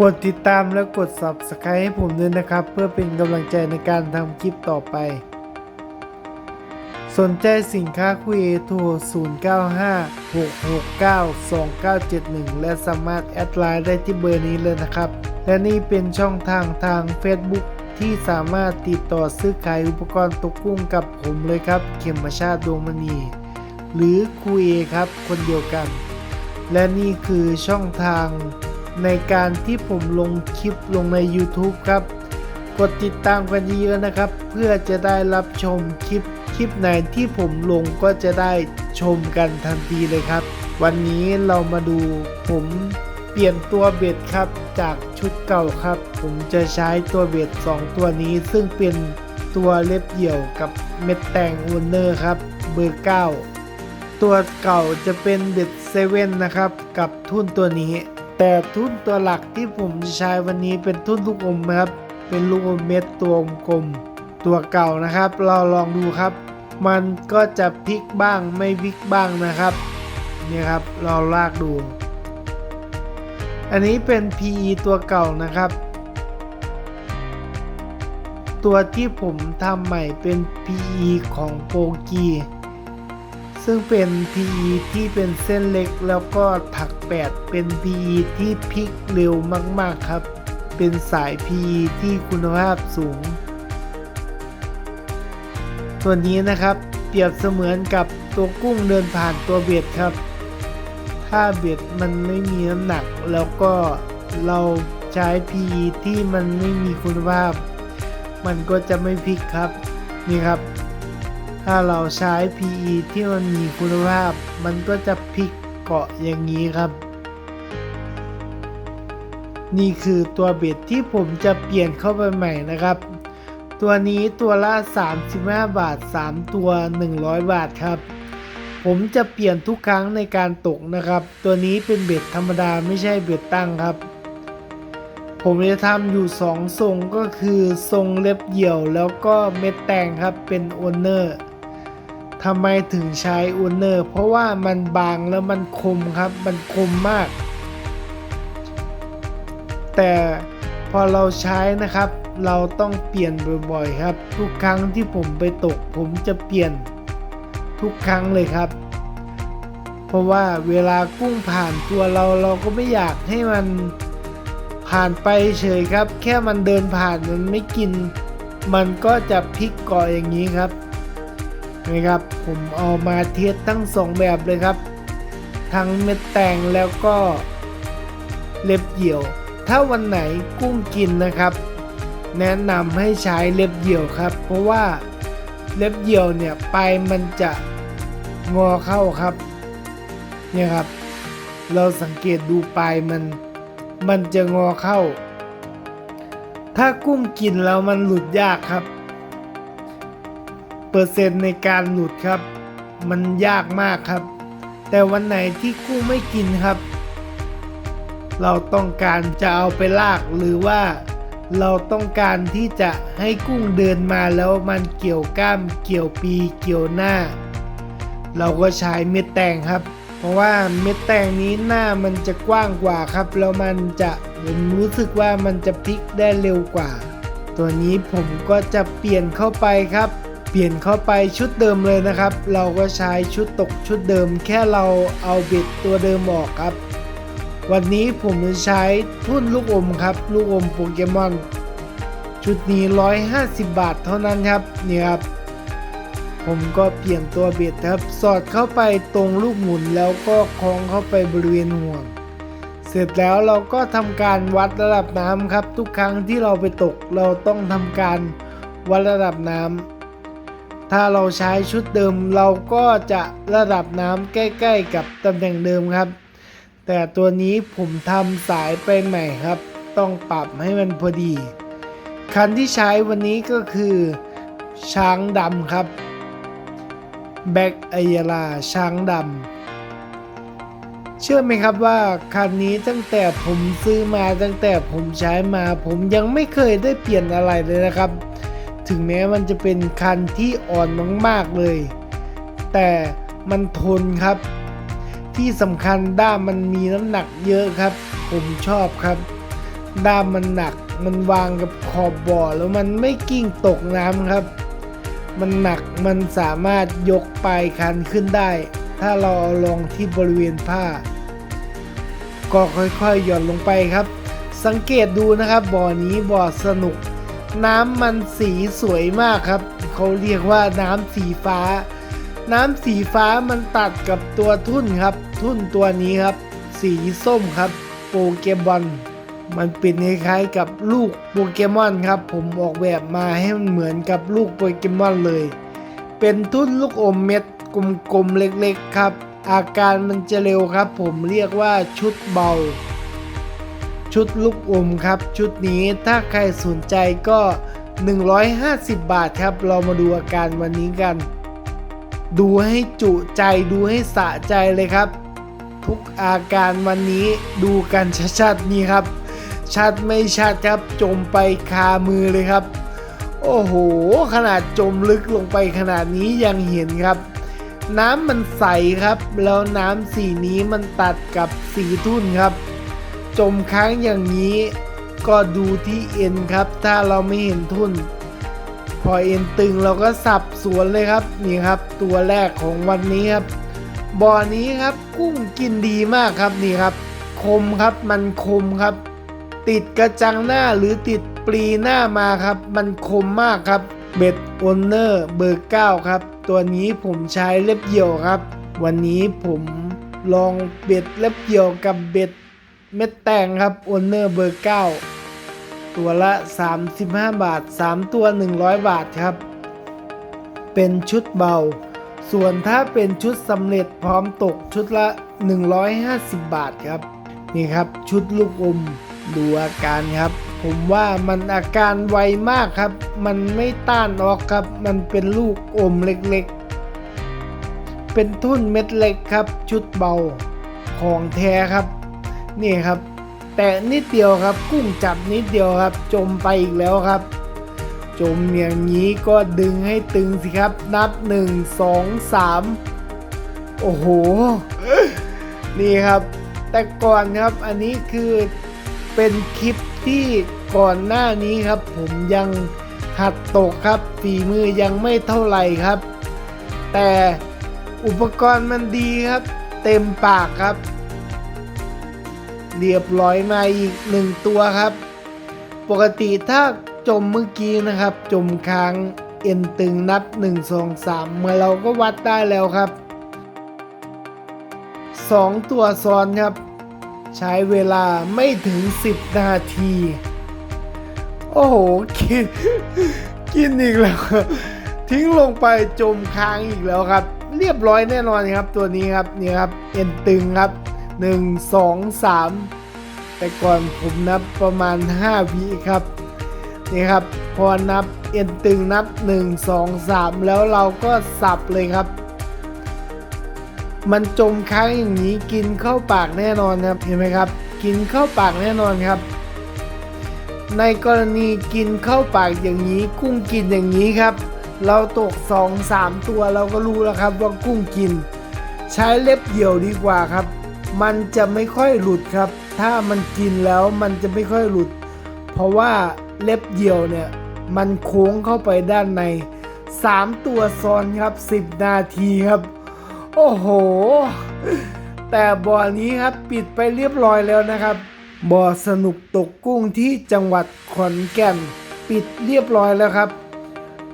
กดติดตามและกด Subscribe ให้ผมด้วยนะครับ เพื่อเป็นกำลังใจในการทำคลิปต่อไป สนใจสินค้าคุยเอโทร 0956692971 และสามารถแอดไลน์ได้ที่เบอร์นี้เลยนะครับ และนี่เป็นช่องทางทาง Facebook ที่สามารถติดต่อซื้อขายอุปกรณ์ตกกุ้งกับผมเลยครับ เข็มชาติดวงมณี หรือคุยครับคนเดียวกัน และนี่คือช่องทาง ในการที่ผมลงคลิปลงใน YouTube ครับ กดติดตามกันเยอะนะครับ เพื่อจะได้รับชมคลิปคลิปไหนที่ผมลงก็จะได้ชมกันทันทีเลยครับ วันนี้เรามาดูผมเปลี่ยนตัวเบ็ดครับจากชุดเก่าครับ ผมจะใช้ตัวเบ็ด2 ตัวนี้ซึ่งเป็นตัวเล็บเหี่ยวกับเม็ดแต่งอูนเนอร์ครับเบอร์ 9 ตัวเก่าจะเป็นเบ็ดเซเว่นนะครับ กับทุ่นตัวนี้ แต่ทุ่นตัวหลักที่ผมจะใช้วันนี้เป็นทุ่นลูกอมนะครับ เป็นลูกอมเม็ดตัวกลมตัวเก่านะครับ เราลองดูครับ มันก็จะพลิกบ้างไม่พลิกบ้างนะครับนี่ครับเราลากดู อันนี้เป็น PE ตัวเก่านะครับ ตัวที่ผมทำใหม่เป็น PE ของโปกี ซึ่งเป็น PE ที่เป็นเส้นเล็กแล้วก็ถักแปดเป็น PE ที่พลิกเร็วมาก ๆ ครับ เป็นสาย PE ที่คุณภาพสูงตัวนี้นะครับเปรียบเสมือนกับตัวกุ้งเดินผ่านตัวเบ็ดครับ ถ้าเบ็ดมันไม่มีน้ำหนัก แล้วก็เราใช้ PE ที่มันไม่มีคุณภาพ มันก็จะไม่พลิกครับนี่ครับ ถ้าเราใช้ PE ที่มันมีคุณภาพ มันก็จะพลิกเกาะอย่างนี้ครับ นี่คือตัวเบ็ดที่ผมจะเปลี่ยนเข้าไปใหม่นะครับ ตัวนี้ตัวละ 35 บาท 3 ตัว 100 บาทครับ ผมจะเปลี่ยนทุกครั้งในการตกนะครับ ตัวนี้เป็นเบ็ดธรรมดาไม่ใช่เบ็ดตั้งครับผมจะทำอยู่2ทรงก็คือทรงเล็บเหี่ยวแล้วก็เม็ดแตงครับเป็นโอนเนอร์ ทำไมถึงใช้โอนเนอร์ เพราะว่ามันบางแล้วมันคมครับ มันคมมาก แต่พอเราใช้นะครับ เราต้องเปลี่ยนบ่อยๆครับ ทุกครั้งที่ผมไปตก ผมจะเปลี่ยนทุกครั้งเลยครับ เพราะว่าเวลากุ้งผ่านตัวเราเราก็ไม่อยากให้มันผ่านไปเฉยครับ แค่มันเดินผ่านมันไม่กิน มันก็จะพลิกเกาะอย่างนี้ครับ นะครับผมเอามาเทสทั้งสองแบบเลยครับ ทั้งเม็ดแตงแล้วก็เล็บเหี่ยว ถ้าวันไหนกุ้งกินนะครับ แนะนำให้ใช้เล็บเหี่ยวครับ เพราะว่าเล็บเหี่ยวเนี่ยปลายมันจะงอเข้าครับเนี่ยครับ เราสังเกตดูปลายมัน มันจะงอเข้า ถ้ากุ้งกินแล้วมันหลุดยากครับ เปอร์เซ็นต์ในการหลุดครับ มันยากมากครับ แต่วันไหนที่กุ้งไม่กินครับ เราต้องการจะเอาไปลากหรือว่าเราต้องการที่จะให้กุ้งเดินมาแล้วมันเกี่ยวก้ามเกี่ยวปีเกี่ยวหน้า เราก็ใช้เม็ดแตงครับ เพราะว่าเม็ดแตงนี้หน้ามันจะกว้างกว่าครับ แล้วมันจะผมรู้สึกว่ามันจะพลิกได้เร็วกว่า ตัวนี้ผมก็จะเปลี่ยนเข้าไปครับ เปลี่ยนเข้าไปชุดเดิมเลยนะครับ เราก็ใช้ชุดตกชุดเดิม แค่เราเอาบ็ดตัวเดิมออกครับ วันนี้ผมจะใช้ทุ่นลูกอมครับ ลูกอมโปเกมอนชุดนี้ 150 บาทเท่านั้นครับนี่ครับ ผมก็เปลี่ยนตัวบ็ดครับ สอดเข้าไปตรงลูกหมุนแล้วก็คล้องเข้าไปบริเวณห่วง เสร็จแล้วเราก็ทำการวัดระดับน้ำครับ ทุกครั้งที่เราไปตกเราต้องทำการวัดระดับน้ำ ถ้าเราใช้ชุดเดิมเราก็จะระดับน้ำใกล้ๆกับตำแหน่งเดิมครับ แต่ตัวนี้ผมทำสายไปใหม่ครับ ต้องปรับให้มันพอดี คันที่ใช้วันนี้ก็คือ ช้างดำครับแบ็กไอยาลาช้างดำเชื่อไหมครับว่าคันนี้ตั้งแต่ผมซื้อมาตั้งแต่ผมใช้มา ผมยังไม่เคยได้เปลี่ยนอะไรเลยนะครับ ถึงแม้มันจะเป็นคันที่อ่อนมากๆเลย แต่มันทนครับ ที่สำคัญด้ามมันมีน้ำหนักเยอะครับ ผมชอบครับ ด้ามมันหนักมันวางกับขอบบ่อแล้วมันไม่กิ้งตกน้ำครับ มันหนักมันสามารถยกปลายคันขึ้นได้ ถ้าเราเอาลงที่บริเวณผ้า ก็ค่อยๆหย่อนลงไปครับ สังเกตดูนะครับบ่อนี้บ่อสนุก น้ำมันสีสวยมากครับ เขาเรียกว่าน้ำสีฟ้า น้ำสีฟ้ามันตัดกับตัวทุ่นครับ ทุ่นตัวนี้ครับ สีส้มครับ โปเกมอนมันเป็นคล้ายๆกับลูกโปเกมอนครับ ผมออกแบบมาให้มันเหมือนกับลูกโปเกมอนเลย เป็นทุ่นลูกอมเม็ดกลมๆเล็กๆครับ อาการมันจะเร็วครับ ผมเรียกว่าชุดเบา ชุดลูกอมครับ ชุดนี้ถ้าใครสนใจก็ 150 บาทครับ เรามาดูอาการวันนี้กัน ดูให้จุใจดูให้สะใจเลยครับ ทุกอาการวันนี้ดูกันชัดๆนี่ครับ ชัดไม่ชัดครับจมไปคามือเลยครับ โอ้โห ขนาดจมลึกลงไปขนาดนี้ยังเห็นครับน้ำมันใสครับ แล้วน้ำสีนี้มันตัดกับสีทุ่นครับ จมค้างอย่างนี้ก็ดูที่เอ็นครับ ถ้าเราไม่เห็นทุน พอเอ็นตึงเราก็สับสวนเลยครับ นี่ครับ ตัวแรกของวันนี้ครับบ่อนี้ครับกุ้งกินดีมากครับนี่ครับ คมครับมันคมครับ ติดกระจังหน้าหรือติดปลีหน้ามาครับ มันคมมากครับเบ็ดโอนเนอร์เบอร์9ครับ ตัวนี้ผมใช้เล็บเหี่ยวครับ วันนี้ผมลองเบ็ดเล็บเหี่ยวกับเบ็ด เม็ดแตงครับโอนเนอร์เบอร์9ตัวละ 35 บาท 3 ตัว 100 บาทครับ เป็นชุดเบา ส่วนถ้าเป็นชุดสำเร็จพร้อมตกชุดละ 150 บาทครับ นี่ครับชุดลูกอมดูอาการครับ ผมว่ามันอาการไวมากครับ มันไม่ต้านออกครับ มันเป็นลูกอมเล็กๆ เป็นทุ่นเม็ดเล็กครับ ชุดเบาของแท้ครับ นี่ครับ แต่นิดเดียวครับ กุ้งจับนิดเดียวครับ จมไปอีกแล้วครับ จมอย่างนี้ก็ดึงให้ตึงสิครับ นับ 1 2 3 โอ้โห นี่ครับ แต่ก่อนครับอันนี้คือเป็นคลิปที่ก่อนหน้านี้ครับ ผมยังหัดตกครับฝีมือยังไม่เท่าไหร่ครับ แต่อุปกรณ์มันดีครับ เต็มปากครับ เรียบร้อยมาอีกหนึ่งตัวครับ ปกติถ้าจมเมื่อกี้นะครับ จมค้างเอ็นตึงนับ 1 2 3 เมื่อเราก็วัดได้แล้วครับ 2 ตัวซ้อนครับ ใช้เวลาไม่ถึง 10 นาที โอ้โห กิน กินอีกแล้วครับทิ้งลงไปจมค้างอีกแล้วครับ เรียบร้อยแน่นอนครับตัวนี้ครับนี่ครับ เอ็นตึงครับ 1 2 3แต่ก่อนผมนับประมาณ 5วิครับนี่ครับพอนับเอ็นตึงนับ 1 2 3 แล้วเราก็สับเลยครับ มันจมค้างอย่างนี้กินเข้าปากแน่นอนครับเห็นไหมครับ กินเข้าปากแน่นอนครับ ในกรณีกินเข้าปากอย่างนี้ กุ้งกินอย่างนี้ครับ เราตก 2 3 ตัวเราก็รู้แล้วครับว่ากุ้งกิน ใช้เล็บเหยี่ยวดีกว่าครับ มันจะไม่ค่อยหลุดครับ ถ้ามันกินแล้วมันจะไม่ค่อยหลุด เพราะว่าเล็บเหยี่ยวเนี่ย มันโค้งเข้าไปด้านใน 3 ตัวซ้อนครับ 10 นาทีครับ โอ้โห แต่บ่อนี้ครับปิดไปเรียบร้อยแล้วนะครับบ่อสนุกตกกุ้งที่จังหวัดขอนแก่น ปิดเรียบร้อยแล้วครับ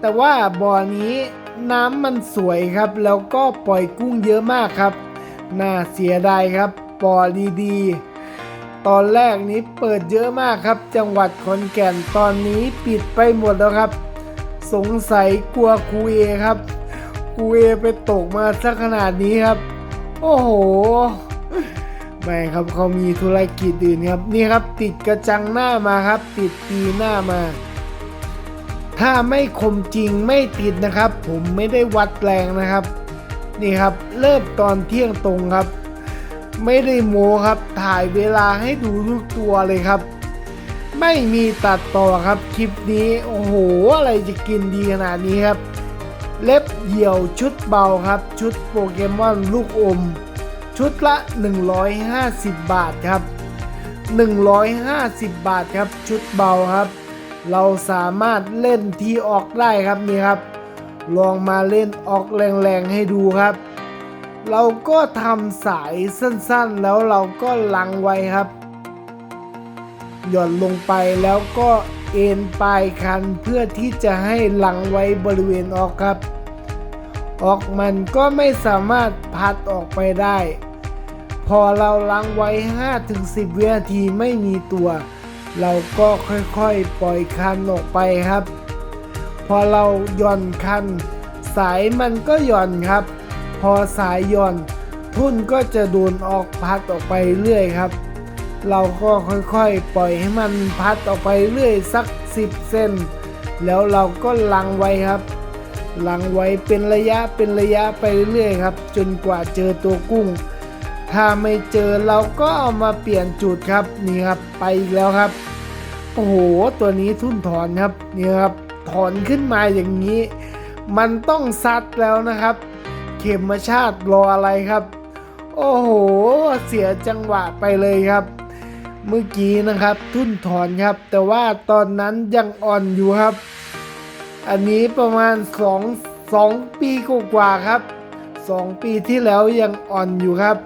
แต่ว่าบ่อนี้น้ำมันสวยครับ แล้วก็ปล่อยกุ้งเยอะมากครับ น่าเสียดายครับบ่อดีๆ ตอนแรกนี้เปิดเยอะมากครับ จังหวัดขอนแก่นตอนนี้ปิดไปหมดแล้วครับ สงสัยกลัวครูเอครับครูเอไปตกมาสักขนาดนี้ครับ โอ้โหไม่ครับเขามีธุรกิจอื่นครับ นี่ครับติดกระจังหน้ามาครับ ติดปีหน้ามา ถ้าไม่คมจริงไม่ติดนะครับ ผมไม่ได้วัดแรงนะครับ นี่ครับ เริ่มตอนเที่ยงตรงครับ ไม่ได้โมครับ ถ่ายเวลาให้ดูทุกตัวเลยครับ ไม่มีตัดต่อครับคลิปนี้โอ้โหอะไรจะกินดีขนาดนี้ครับ เล็บเหี่ยวชุดเบาครับ ชุดโปเกมอนลูกอม ชุดละ 150 บาทครับ 150 บาทครับ ชุดเบาครับ เราสามารถเล่นทีออกได้ครับนี่ครับ ลองมาเล่นออกแรงๆให้ดูครับ เราก็ทำสายสั้นๆ แล้วเราก็ลังไว้ครับ หย่อนลงไปแล้วก็เอ็นปลายคันเพื่อที่จะให้ลังไว้บริเวณออกครับ ออกมันก็ไม่สามารถพัดออกไปได้ พอเราลังไว้ 5-10 วินาทีไม่มีตัว เราก็ค่อยๆปล่อยคันออกไปครับ พอเราหย่อนคัน สายมันก็หย่อนครับ พอสายหย่อนทุ่นก็จะโดนออกพัดออกไปเรื่อยครับ เราก็ค่อยๆ ปล่อยให้มันพัดออกไปเรื่อยสัก 10 เส้น แล้วเราก็ลังไว้ครับ ลังไว้เป็นระยะเป็นระยะไปเรื่อยครับ จนกว่าเจอตัวกุ้ง ถ้าไม่เจอเราก็เอามาเปลี่ยนจุดครับนี่ครับไปอีกแล้วครับ โอ้โหตัวนี้ทุ่นถอนครับนี่ครับ ถอนขึ้นมาอย่างนี้ มันต้องซัดแล้วนะครับ เข็มชาติรออะไรครับ โอ้โห เสียจังหวะไปเลยครับ เมื่อกี้นะครับ ทุ่นถอนครับ แต่ว่าตอนนั้นยังอ่อนอยู่ครับ อันนี้ประมาณ 2 2 ปีกว่าครับ 2 ปีที่แล้วยังอ่อนอยู่ครับ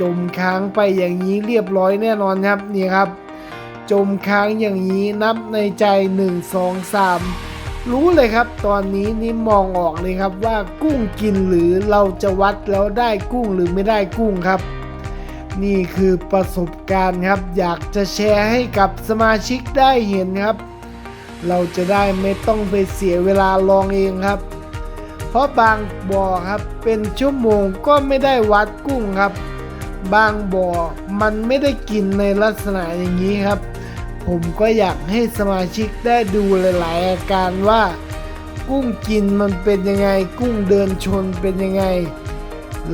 จมค้างไปอย่างนี้เรียบร้อยแน่นอนครับนี่ครับจมค้างอย่างนี้นับในใจ 1 2 3 รู้เลยครับ ตอนนี้นี่มองออกเลยครับว่ากุ้งกินหรือเราจะวัดแล้วได้กุ้งหรือไม่ได้กุ้งครับ นี่คือประสบการณ์ครับ อยากจะแชร์ให้กับสมาชิกได้เห็นครับ เราจะได้ไม่ต้องไปเสียเวลาลองเองครับ เพราะบางบ่อครับเป็นชั่วโมงก็ไม่ได้วัดกุ้งครับ บางบ่อมันไม่ได้กินในลักษณะอย่างนี้ครับ ผมก็อยากให้สมาชิกได้ดูหลาย ๆ อาการว่า กุ้งกินมันเป็นยังไง กุ้งเดินชนเป็นยังไง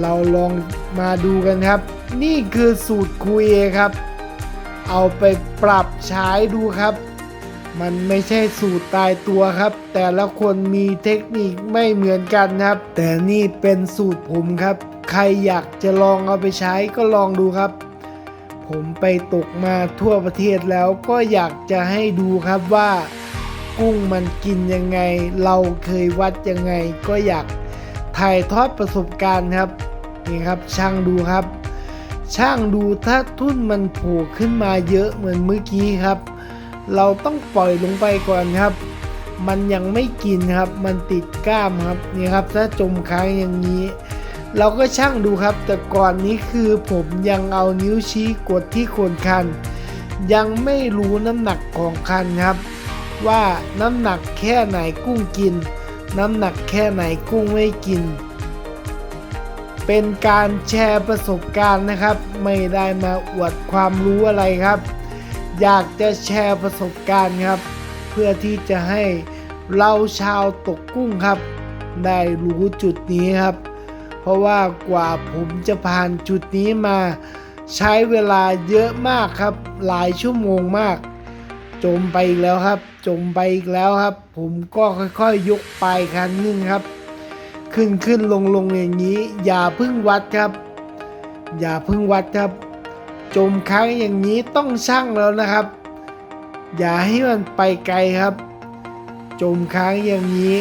เราลองมาดูกันครับ นี่คือสูตรคุยครับ เอาไปปรับใช้ดูครับ มันไม่ใช่สูตรตายตัวครับ แต่ละคนมีเทคนิคไม่เหมือนกันครับ แต่นี่เป็นสูตรผมครับ ใครอยากจะลองเอาไปใช้ก็ลองดูครับ ผมไปตกมาทั่วประเทศแล้วก็อยากจะให้ดูครับว่า กุ้งมันกินยังไง เราเคยวัดยังไง ก็อยากถ่ายทอดประสบการณ์ครับนี่ครับช่างดูครับ ช่างดูถ้าทุ่นมันโผล่ขึ้นมาเยอะเหมือนเมื่อกี้ครับ เราต้องปล่อยลงไปก่อนครับ มันยังไม่กินครับ มันติดกล้ามครับนี่ครับถ้าจมค้างอย่างนี้ เราก็ช่างดูครับ แต่ก่อนนี้คือผมยังเอานิ้วชี้กดที่โคนคัน ยังไม่รู้น้ำหนักของคันครับ ว่าน้ำหนักแค่ไหนกุ้งกิน น้ำหนักแค่ไหนกุ้งไม่กิน เป็นการแชร์ประสบการณ์นะครับ ไม่ได้มาอวดความรู้อะไรครับ อยากจะแชร์ประสบการณ์ครับ เพื่อที่จะให้เราชาวตกกุ้งครับ ได้รู้จุดนี้ครับ เพราะว่ากว่าผมจะผ่านจุดนี้มา ใช้เวลาเยอะมากครับ หลายชั่วโมงมาก จมไปอีกแล้วครับ จมไปอีกแล้วครับ ผมก็ค่อยๆยกไปลายคันนึงครับ ขึ้นขึ้นลงลงอย่างนี้ อย่าพึ่งวัดครับ อย่าพึ่งวัดครับ จมค้างอย่างนี้ต้องชั่งแล้วนะครับ อย่าให้มันไปไกลครับ จมค้างอย่างนี้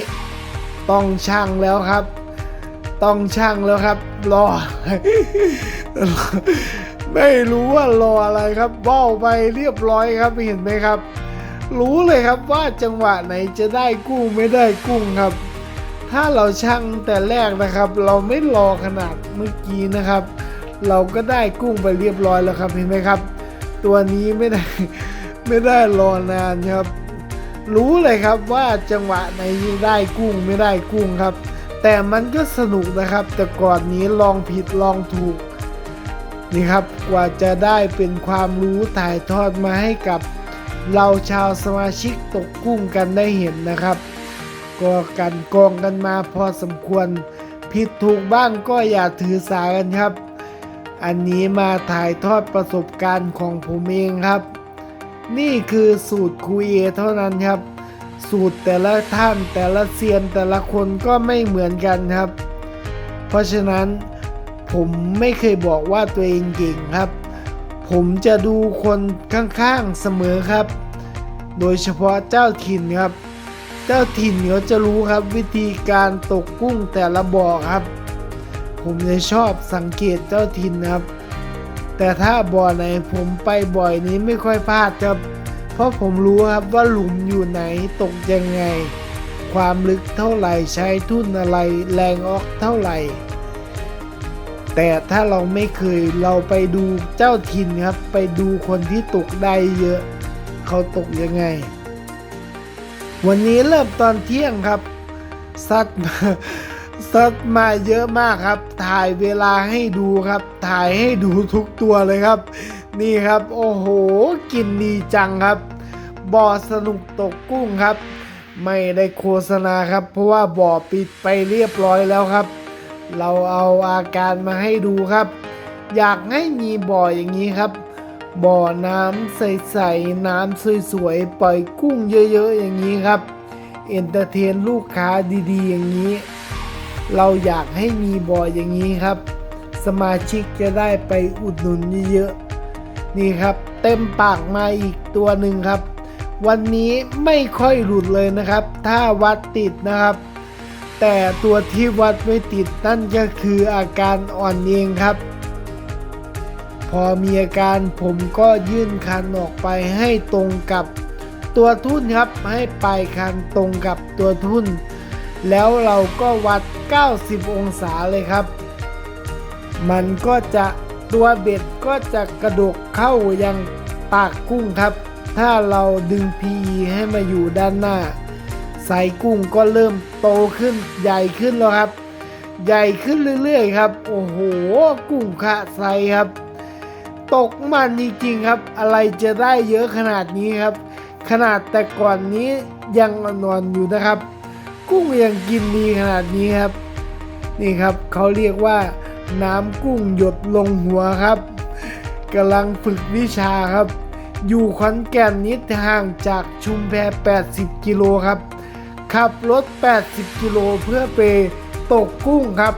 ต้องชั่งแล้วครับ ต้องชั่งแล้วครับ รอ ไม่รู้ว่ารออะไรครับว่าวไปเรียบร้อยครับเห็นไหมครับ รู้เลยครับว่าจังหวะไหนจะได้กุ้งไม่ได้กุ้งครับ ถ้าเราชั่งแต่แรกนะครับ เราไม่รอขนาดเมื่อกี้นะครับ เราก็ได้กุ้งไปเรียบร้อยแล้วครับเห็นไหมครับ ตัวนี้ไม่ได้ไม่ได้รอนานครับ รู้เลยครับว่าจังหวะไหนได้กุ้งไม่ได้กุ้งครับ แต่มันก็สนุกนะครับ แต่ก่อนนี้ลองผิดลองถูกนี่ครับกว่าจะได้เป็นความรู้ถ่ายทอดมาให้กับเราชาวสมาชิกตกกุ้งกันได้เห็นนะครับก็กันกองกันมาพอสมควร ผิดถูกบ้างก็อย่าถือสากันครับ อันนี้มาถ่ายทอดประสบการณ์ของผมเองครับ นี่คือสูตรคุยเอเท่านั้นครับ สูตรแต่ละท่านแต่ละเซียนแต่ละคนก็ไม่เหมือนกันครับ เพราะฉะนั้นผมไม่เคยบอกว่าตัวเองเก่งครับ ผมจะดูคนข้างๆเสมอครับ โดยเฉพาะเจ้าถิ่นครับ เจ้าถิ่นเขาจะรู้ครับวิธีการตกกุ้งแต่ละบ่อครับ ผมจะชอบสังเกตเจ้าถิ่นครับ แต่ถ้าบ่อไหนผมไปบ่อยนี้ไม่ค่อยพลาดครับ เพราะผมรู้ครับว่าหลุมอยู่ไหนตกยังไง ความลึกเท่าไหร่ใช้ทุ่นอะไรแรงออกเท่าไหร่ แต่ถ้าเราไม่เคยเราไปดูเจ้าถิ่นครับ ไปดูคนที่ตกได้เยอะ เขาตกยังไง วันนี้เริ่มตอนเที่ยงครับซัดมาซัดมาเยอะมากครับ ถ่ายเวลาให้ดูครับ ถ่ายให้ดูทุกตัวเลยครับ นี่ครับ โอ้โหกินดีจังครับบ่อสนุกตกกุ้งครับ ไม่ได้โฆษณาครับ เพราะว่าบ่อปิดไปเรียบร้อยแล้วครับ เราเอาอาการมาให้ดูครับ อยากให้มีบ่ออย่างนี้ครับ บ่อน้ำใสๆน้ำสวยๆปล่อยกุ้งเยอะๆอย่างนี้ครับเอนเตอร์เทนลูกค้าดีๆ อย่างนี้ เราอยากให้มีบ่ออย่างนี้ครับ สมาชิกจะได้ไปอุดหนุนเยอะๆ นี่ครับ เต็มปากมาอีกตัวหนึ่งครับ วันนี้ไม่ค่อยหลุดเลยนะครับ ถ้าวัดติดนะครับ แต่ตัวที่วัดไม่ติดนั่นก็คืออาการอ่อนเองครับ พอมีอาการผมก็ยื่นคันออกไปให้ตรงกับตัวทุ่นครับให้ปลายคันตรงกับตัวทุ่น แล้วเราก็วัด 90 องศาเลยครับ มันก็จะ ตัวเบ็ดก็จะกระดกเข้ายังปากกุ้งครับ ถ้าเราดึง PE ให้มาอยู่ด้านหน้าไซส์กุ้งก็เริ่มโตขึ้นใหญ่ขึ้นแล้วครับ ใหญ่ขึ้นเรื่อยๆครับ โอ้โห กุ้งคะไซส์ครับ ตกมันจริงๆครับ อะไรจะได้เยอะขนาดนี้ครับ ขนาดแต่ก่อนนี้ยังนอนอยู่นะครับ กุ้งยังกินดีขนาดนี้ครับ นี่ครับเขาเรียกว่า น้ำกุ้งหยดลงหัวครับกำลังฝึกวิชาครับ อยู่ขอนแก่นนิดห่างจากชุมแพ 80 กิโลครับ ขับรถ 80 กิโลเพื่อไปตกกุ้งครับ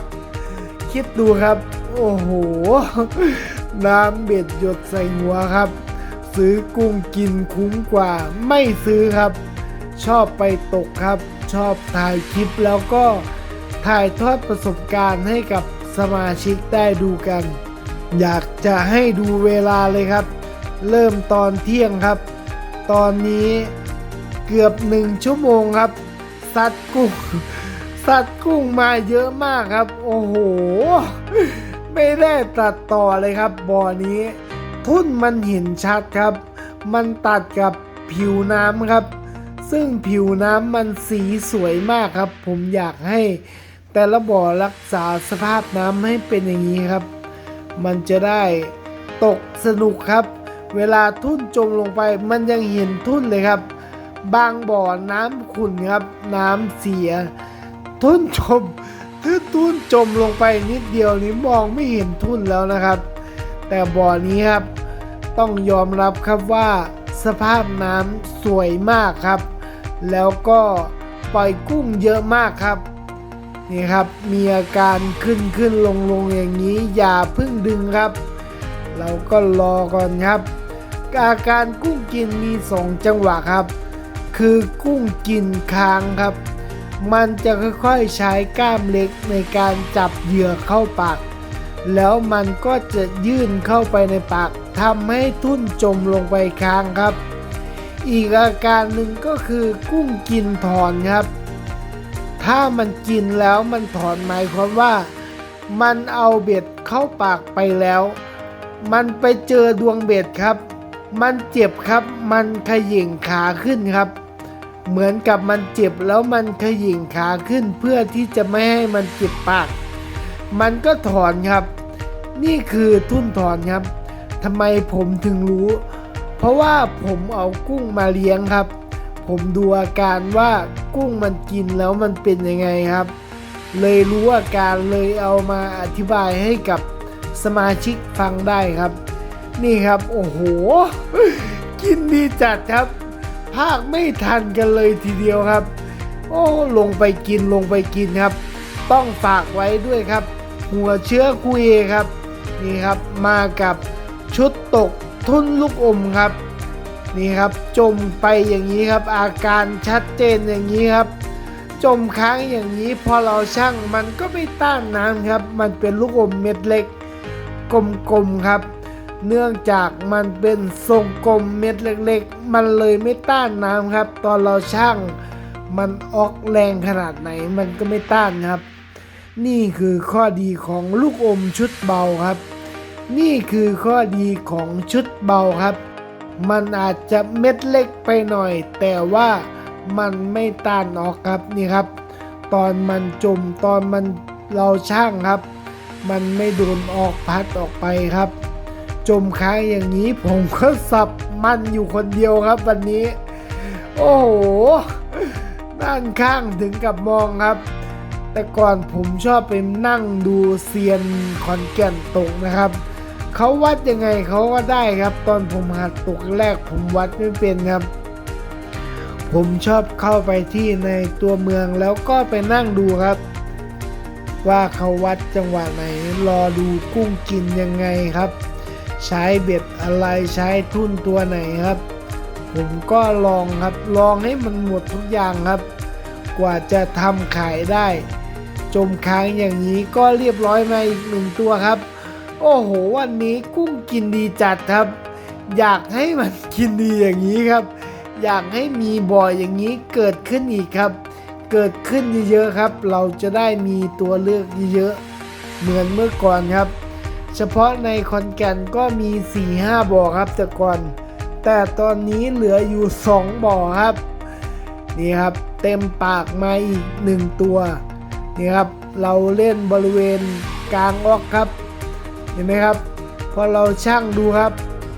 คิดดูครับ โอ้โห น้ำเบ็ดหยดใส่หัวครับ ซื้อกุ้งกินคุ้มกว่าไม่ซื้อครับ ชอบไปตกครับ ชอบถ่ายคลิปแล้วก็ถ่ายทอดประสบการณ์ให้กับ สมาชิกได้ดูกัน อยากจะให้ดูเวลาเลยครับ เริ่มตอนเที่ยงครับ ตอนนี้เกือบหนึ่งชั่วโมงครับสัตว์กุ้งสัตว์กุ้งมาเยอะมากครับ โอ้โห ไม่ได้ตัดต่อเลยครับบ่อนี้ ทุ่นมันเห็นชัดครับ มันตัดกับผิวน้ำครับ ซึ่งผิวน้ำมันสีสวยมากครับ ผมอยากให้ แต่ละบ่อรักษาสภาพน้ำให้เป็นอย่างนี้ครับ มันจะได้ตกสนุกครับ เวลาทุ่นจมลงไปมันยังเห็นทุ่นเลยครับ บางบ่อน้ำขุ่นครับ น้ำเสีย ทุ่นจมถ้าทุ่นจมลงไปนิดเดียวนี้มองไม่เห็นทุ่นแล้วนะครับ แต่บ่อนี้ครับ ต้องยอมรับครับว่าสภาพน้ำสวยมากครับ แล้วก็ปล่อยกุ้งเยอะมากครับ นี่ครับ มีอาการขึ้นขึ้นลงลงอย่างนี้อย่าพิ่งดึงครับ เราก็รอก่อนครับ อาการกุ้งกินมีสองจังหวะครับ คือกุ้งกินค้างครับ มันจะค่อยๆใช้กล้ามเล็กในการจับเหยื่อเข้าปาก แล้วมันก็จะยื่นเข้าไปในปากทำให้ทุ่นจมลงไปค้างครับ อีกอาการหนึ่งก็คือกุ้งกินถอนครับ ถ้ามันกินแล้วมันถอนหมายความว่า มันเอาเบ็ดเข้าปากไปแล้ว มันไปเจอดวงเบ็ดครับ มันเจ็บครับ มันขย่งขาขึ้นครับ เหมือนกับมันเจ็บแล้วมันขย่งขาขึ้นเพื่อที่จะไม่ให้มันเจ็บปาก มันก็ถอนครับ นี่คือทุ่นถอนครับทำไมผมถึงรู้ เพราะว่าผมเอากุ้งมาเลี้ยงครับ ผมดูอาการว่ากุ้งมันกินแล้วมันเป็นยังไงครับ เลยรู้อาการเลยเอามาอธิบายให้กับสมาชิกฟังได้ครับ นี่ครับโอ้โห กินดีจัดครับ ภาคไม่ทันกันเลยทีเดียวครับ โอ้ลงไปกินลงไปกินครับ ต้องฝากไว้ด้วยครับ หัวเชื้อคุยครับ นี่ครับมากับชุดตกทุ่นลูกอมครับ นี่ครับ จมไปอย่างนี้ครับ อาการชัดเจนอย่างนี้ครับ จมค้างอย่างนี้พอเราชั่งมันก็ไม่ต้านน้ำครับ มันเป็นลูกอมเม็ดเล็ก กลมๆครับ เนื่องจากมันเป็นทรงกลมเม็ดเล็ก ๆ มันเลยไม่ต้านน้ำครับ ตอนเราชั่งมันออกแรงขนาดไหนมันก็ไม่ต้านครับ นี่คือข้อดีของลูกอมชุดเบาครับ นี่คือข้อดีของชุดเบาครับ มันอาจจะเม็ดเล็กไปหน่อย แต่ว่ามันไม่ต้านออกครับนี่ครับ ตอนมันจมตอนมันเราช่างครับ มันไม่โดนออกพัดออกไปครับจมค้างอย่างนี้ผมก็สับมันอยู่คนเดียวครับวันนี้ โอ้โหด้านข้างถึงกับมองครับ แต่ก่อนผมชอบไปนั่งดูเซียนขอนแก่นตกนะครับ เขาวัดยังไงเขาก็ได้ครับ ตอนผมหัดตกแรกผมวัดไม่เป็นครับ ผมชอบเข้าไปที่ในตัวเมืองแล้วก็ไปนั่งดูครับ ว่าเขาวัดจังหวะไหนรอดูกุ้งกินยังไงครับ ใช้เบ็ดอะไรใช้ทุ่นตัวไหนครับ ผมก็ลองครับลองให้มันหมดทุกอย่างครับ กว่าจะทำขายได้ จมค้างอย่างนี้ก็เรียบร้อยมาอีกหนึ่งตัวครับ โอ้โหวันนี้กุ้งกินดีจัดครับ อยากให้มันกินดีอย่างนี้ครับ อยากให้มีบ่อยอย่างนี้เกิดขึ้นอีกครับ เกิดขึ้นเยอะๆครับ เราจะได้มีตัวเลือกเยอะๆเหมือนเมื่อก่อนครับ เฉพาะในคอนแกนก็มี 4-5 บ่อครับแต่ก่อน แต่ตอนนี้เหลืออยู่ 2 บ่อครับ นี่ครับเต็มปากมาอีกหนึ่งตัวนี่ครับเราเล่นบริเวณกลางออกครับ เห็นไหมครับ พอเราช่างดูครับ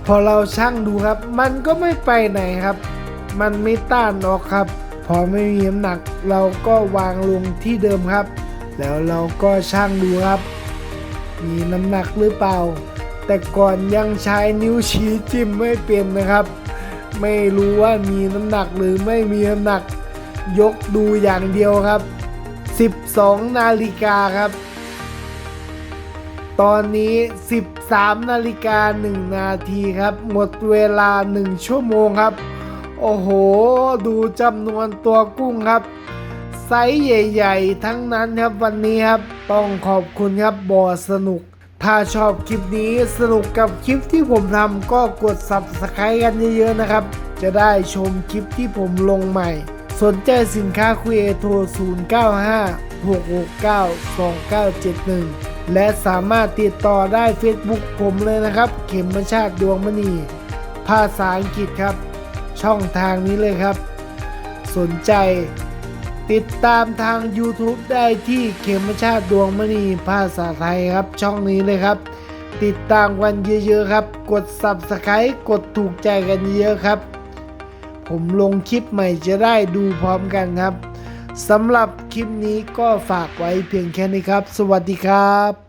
พอเราช่างดูครับ มันก็ไม่ไปไหนครับ มันไม่ต้านออกครับ พอไม่มีน้ำหนัก เราก็วางลงที่เดิมครับ แล้วเราก็ช่างดูครับ มีน้ำหนักหรือเปล่า แต่ก่อนยังใช้นิ้วชี้จิ้มไม่เป็นนะครับ ไม่รู้ว่ามีน้ำหนักหรือไม่มีน้ำหนัก ยกดูอย่างเดียวครับ 12 นาฬิกาครับ ตอนนี้ 13 นาฬิกา 1 นาทีครับ หมดเวลา 1 ชั่วโมงครับ โอ้โห ดูจำนวนตัวกุ้งครับ ไซส์ใหญ่ ๆ ทั้งนั้นครับวันนี้ครับ ต้องขอบคุณครับบ่อสนุก ถ้าชอบคลิปนี้สนุกกับคลิปที่ผมทำก็กด subscribe กันเยอะๆนะครับ จะได้ชมคลิปที่ผมลงใหม่ สนใจสินค้าคุยโทร 095 669 2971 และสามารถติดต่อได้ Facebook ผมเลยนะครับ เข็มมชาติดวงมณี ภาษาอังกฤษครับ ช่องทางนี้เลยครับ สนใจ ติดตามทาง YouTube ได้ที่เข็มชาติดวงมณี ภาษาไทยครับ ช่องนี้เลยครับ ติดตามกันเยอะๆครับ กด Subscribe กดถูกใจกันเยอะครับ ผมลงคลิปใหม่จะได้ดูพร้อมกันครับ สำหรับคลิปนี้ก็ฝากไว้เพียงแค่นี้ครับ สวัสดีครับ